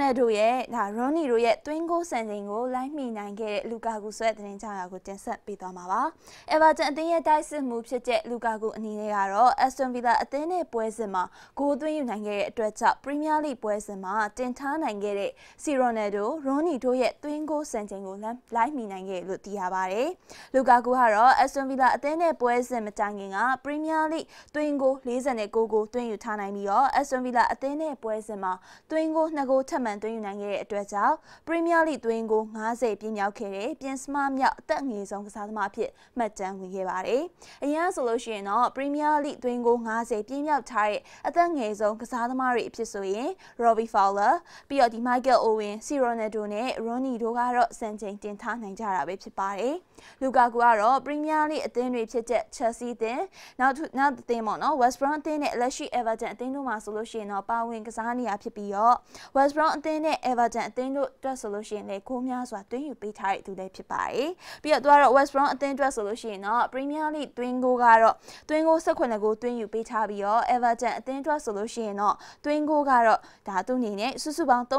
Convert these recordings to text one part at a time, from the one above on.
နဲ့တို့ရဲ့ဒါရွန်နီတို့ရဲ့တွင်းကိုစံချိန်ကိုလိုက်မိနိုင်ခဲ့တဲ့လူကာကူဆွဲတဲ့တင်ကြောင်ရာကိုတင်ဆက်ပေးသွားမှာပါ။ Everton အသင်းရဲ့တိုက်စစ်မှုဖြစ်တဲ့လူကာကူအနေနဲ့ကတော့ Aston Villa အသင်းနဲ့ပွဲစဉ်မှာဂိုးသွင်းယူနိုင်ခဲ့တဲ့အတွက်ကြောင့် Premier League ပွဲစဉ်မှာတင်ထားနိုင်ခဲ့တဲ့ Si Ronaldo, Rooney တို့ရဲ့တွင်းကိုစံချိန်ကိုလိုက်မိနိုင်ခဲ့လို့သိရပါတယ်။လူကာကူကတော့ Aston Villa အသင်းနဲ့ပွဲစဉ်မတိုင်ခင်က Premier League တွင်းကို49ကိုသွင်းယူထားနိုင်ပြီးတော့ Aston Villa အသင်းနဲ့ပွဲစဉ်မှာတွင်းကို2ဂိုးထပ်မံသွင်းယူနိုင်ခဲ့တဲ့အတွက်ကြောင့်ပရီးမီးယားလိသွင်းကို90ပြည့်မြောက်ခဲ့တဲ့ပြင်စမမြောက်အသက်ငယ်ဆုံးကစားသမားအဖြစ်မှတ်တမ်းဝင်ခဲ့ပါတယ်။အရင်ဆိုလို့ရှိရင်တော့ပရီးမီးယားလိသွင်းကို90ပြည့်မြောက်ထားတဲ့အသက်ငယ်ဆုံးကစားသမားတွေအဖြစ်ဆိုရင် Robbie Fowler ပြီးတော့ဒီ Michael Owen, C Ronaldo နဲ့ Rooney တို့ကတော့စံချိန်တင်ထားနိုင်ကြတာပဲဖြစ်ပါတယ်။လူကာကူကတော့ပရီးမီးယားလိအသင်းတွေဖြစ်တဲ့ Chelsea အသင်းနောက်နောက်အသင်းပေါ့နော် West Brom အသင်းနဲ့လက်ရှိ Everton အသင်းတို့မှာဆိုလို့ရှိရင်တော့ပါဝင်ကစားနေရဖြစ်ပြီးတော့ West Brom အသင်းနဲ့ Everton အသင်းတို့အတွက်ဆိုလို့ရှိရင်လည်းဂိုးများစွာတွင်းယူပေးထားတဲ့သူလည်းဖြစ်ပါတယ်။ပြီးတော့သူကတော့ West Brom အသင်းအတွက်ဆိုလို့ရှိရင်တော့ Premier League တွင်းဂိုးကတော့တွင်းဂိုး18ဂိုးတွင်းယူပေးထားပြီးတော့ Everton အသင်းအတွက်ဆိုလို့ရှိရင်တော့တွင်းဂိုးကတော့ဒါသူ့အနေနဲ့စုစုပေါင်း34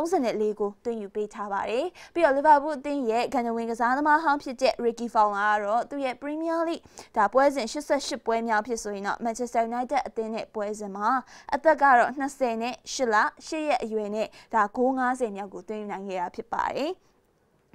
ဂိုးတွင်းယူပေးထားပါတယ်။ပြီးတော့ Liverpool အသင်းရဲ့ကန်နဝင်ကစားသမားဟောင်းဖြစ်တဲ့ Ricky Fowler ကတော့သူ့ရဲ့ Premier League ဒါပွဲစဉ်88ပွဲမြောက်ဖြစ်ဆိုရင်တော့ Manchester United အသင်းနဲ့ပွဲစဉ်မှာအသက်ကတော့20နဲ့8လ8ရက်အရွယ်နဲ့ဒါဂိုး90မြောက်ကိုသွင်းနိုင်ခဲ့တာဖြစ်ပါတယ်။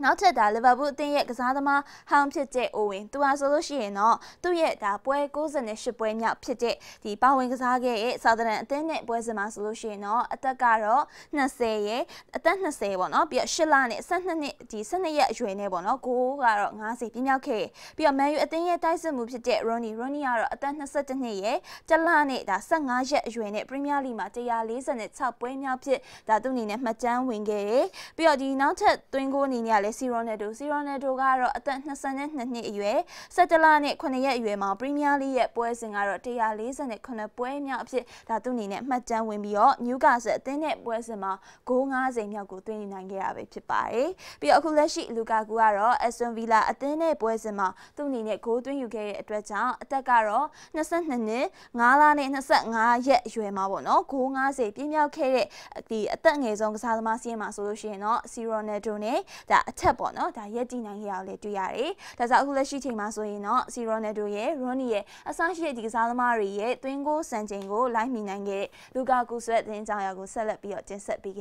နောက်ထပ်ဒါလီဗာပူးအသင်းရဲ့ကစားသမားဟောင်းဖြစ်တဲ့အိုဝင်သူဟာဆိုလို့ရှိရင်တော့သူ့ရဲ့ဒါပွဲ68ပွဲမြောက်ဖြစ်တဲ့ဒီပါဝင်ကစားခဲ့တဲ့ဆာဒရန်အသင်းနဲ့ပွဲစဉ်မှာဆိုလို့ရှိရင်တော့အသက်ကတော့20ရဲ့အသက်20ပေါ့နော်ပြီးတော့8လနဲ့12နှစ်ဒီ12ရက်အရွယ်နဲ့ပေါ့နော်ကိုကတော့90ပြည့်မြောက်ခဲ့ပြီးတော့မန်ယူအသင်းရဲ့တိုက်စစ်မှုဖြစ်တဲ့ Ronnie Ronnie ကတော့အသက်22နှစ်ရဲ့တလနဲ့ဒါ15ရက်အရွယ်နဲ့ Premier League မှာ146ပွဲမြောက်ဖြစ်ဒါသူ့အနေနဲ့မှတ်တမ်းဝင်ခဲ့တယ်ပြီးတော့ဒီနောက်ထပ်သွင်းကိုအနေနဲ့လည်းစီရိုနယ်ဒိုစီရိုနယ်ဒိုကတော့အသက်22နှစ်အရွယ်17လနဲ့9ရက်အရွယ်မှာပရီးမီးယားလိရဲ့ပွဲစဉ်ကတော့148ပွဲမြောက်အဖြစ်ဒါသူအနေနဲ့မှတ်တမ်းဝင်ပြီးတော့နျူကာဆယ်အသင်းနဲ့ပွဲစဉ်မှာဂိုး90မြောက်ကိုသွင်းနိုင်ခဲ့ရပဲဖြစ်ပါတယ်။ပြီးတော့အခုလက်ရှိလူကာကူကတော့ Aston Villa အသင်းနဲ့ပွဲစဉ်မှာသူ့အနေနဲ့ဂိုးသွင်းယူခဲ့တဲ့အတွက်ကြောင့်အသက်ကတော့22နှစ်9လနဲ့25ရက်အရွယ်မှာပေါ့နော်ဂိုး90ပြည့်မြောက်ခဲ့တဲ့ဒီအသက်ငယ်ဆုံးကစားသမားစီးရင်မှာဆိုလို့ရှိရင်တော့ C Ronaldo နဲ့ဒါအထက်ပေါ့နော်ဒါရက်တည်နိုင်ရအောင်လည်းတွေ့ရတယ်ဒါကြောင့်အခုလက်ရှိချိန်မှာဆိုရင်တော့စီရိုနယ်ဒိုရဲ့ရိုနီရဲ့အဆရှိတဲ့ဒီကစားသမားတွေရဲ့သွင်းကိုစံချိန်ကိုလိုက်မိနိုင်ခဲ့တဲ့လူကာကူဆွဲတဲ့တင်ကြောင်ရကိုဆက်လက်ပြီးတော့တင်ဆက်ပေး